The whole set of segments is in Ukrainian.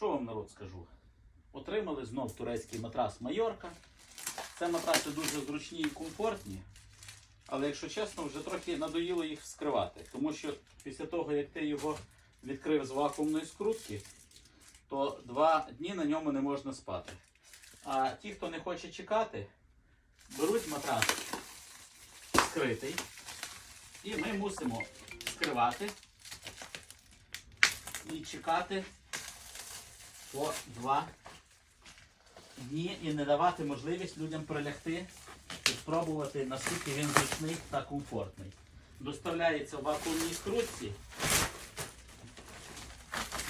Що вам народ скажу? Отримали знов турецький матрас Майорка. Це матраси дуже зручні і комфортні. Але якщо чесно, вже трохи надоїло їх вскривати. Тому що після того, як ти його відкрив з вакуумної скрутки, то два дні на ньому не можна спати. А ті, хто не хоче чекати, беруть матрас скритий. І ми мусимо скривати і чекати по два дні і не давати можливість людям прилягти і спробувати, наскільки він зручний та комфортний. Доставляється в вакуумній скрутці.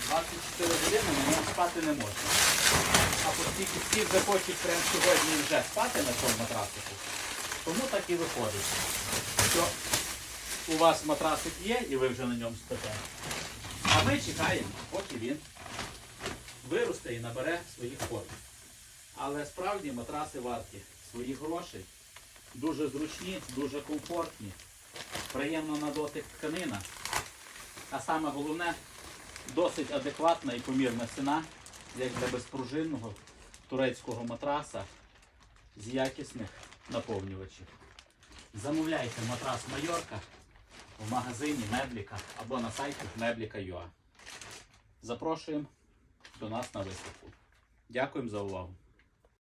24 години на ньому спати не можна. А оскільки всі вже хочуть прямо сьогодні вже спати на цьому матрасику, тому так і виходить, що у вас матрасик є і ви вже на ньому спите. А ми чекаємо, поки він виросте і набере своїх форм. Але справді матраси варті своїх грошей. Дуже зручні, дуже комфортні, приємно на дотик тканина. А саме головне, досить адекватна і помірна ціна, як для безпружинного турецького матраса з якісних наповнювачів. Замовляйте матрас Майорка в магазині Мебліка або на сайті Мебліка.ua. Запрошуємо до нас на виставку. Дякуємо за увагу.